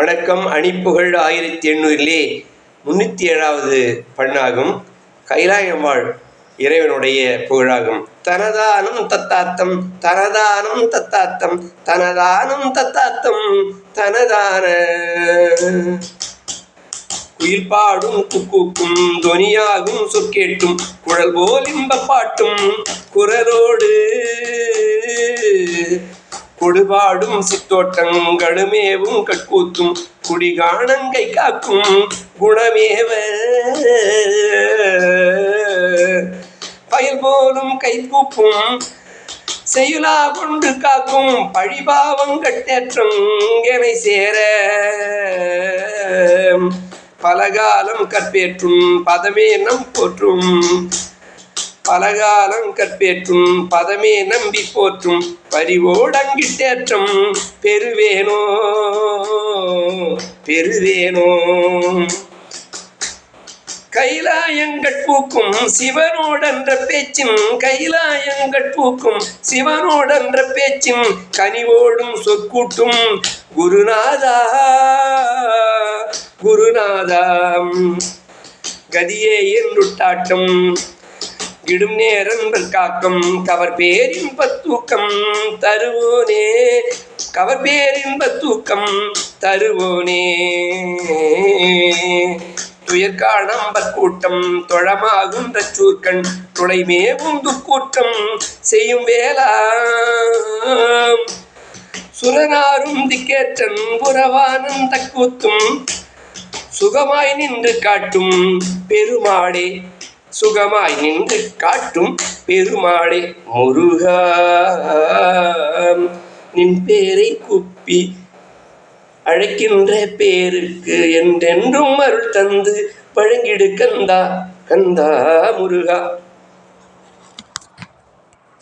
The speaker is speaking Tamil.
வணக்கம் அணிப்புகழ் ஆயிரத்தி எண்ணூறிலே முன்னூற்றி ஏழாவது பண்ணாகும் கைலாயம்மாள் இறைவனுடைய புகழாகும். தனதானம் தத்தாத்தம் தனதானம் தத்தாத்தம் தனதானம் தத்தாத்தம் தனதான. குயில் பாடும் குக்கூக்கும் தொனியாகும் சொற்கேட்டும் குழல் போல் பாட்டும் குரலோடு. கொடுபாடும் சித்தோட்டங்களுமேவும் கட்கூத்தும் குடிகாணங்கை காக்கும் குணமேவ பயல் போலும் கைகூப்பும் செய்யுலா கொண்டு காக்கும் பழிபாவம் கட்டேற்றம் எனை சேர. பலகாலம் கற்பேற்றும் பதமே நம் போற்றும். பலகாலம் கற்பேற்றும் பதமே நம்பி போற்றும் பரிவோடங்கிட்டேற்றம் பெறுவேனோ? பெறுவேனோ? கைலாயங்கள் பூக்கும் சிவனோடன்ற பேச்சின் கைலாயங்கள் பூக்கும் சிவனோடன்ற பேச்சின் கனிவோடும் சொற்கூட்டும் குருநாதா குருநாதா. கதியே என்றுட்டாட்டம் இடும் நேரங்கள் காக்கும். கவர் பேரின்பத் தூக்கம் தருவோனே. கவர் பேரின்பத் தூக்கம் தருவோனே. துயர்காணம்பற் கூட்டம் தொழமாகுன்ற சூர்க்கண் துளைமேவும் துக்கூட்டம் செய்யும் வேளா. சுரனாரும் திக்கேற்றன் புறவானந்த கூத்தும் சுகமாய் நின்று காட்டும் பெருமாடே சுகமாய் நின்று காட்டும் பெருமாளே முருகா. நின் பேரை குப்பி அழைக்கின்ற பேருக்கு என்றென்றும் அருள் தந்து பழங்கிடு கந்தா கந்தா முருகா.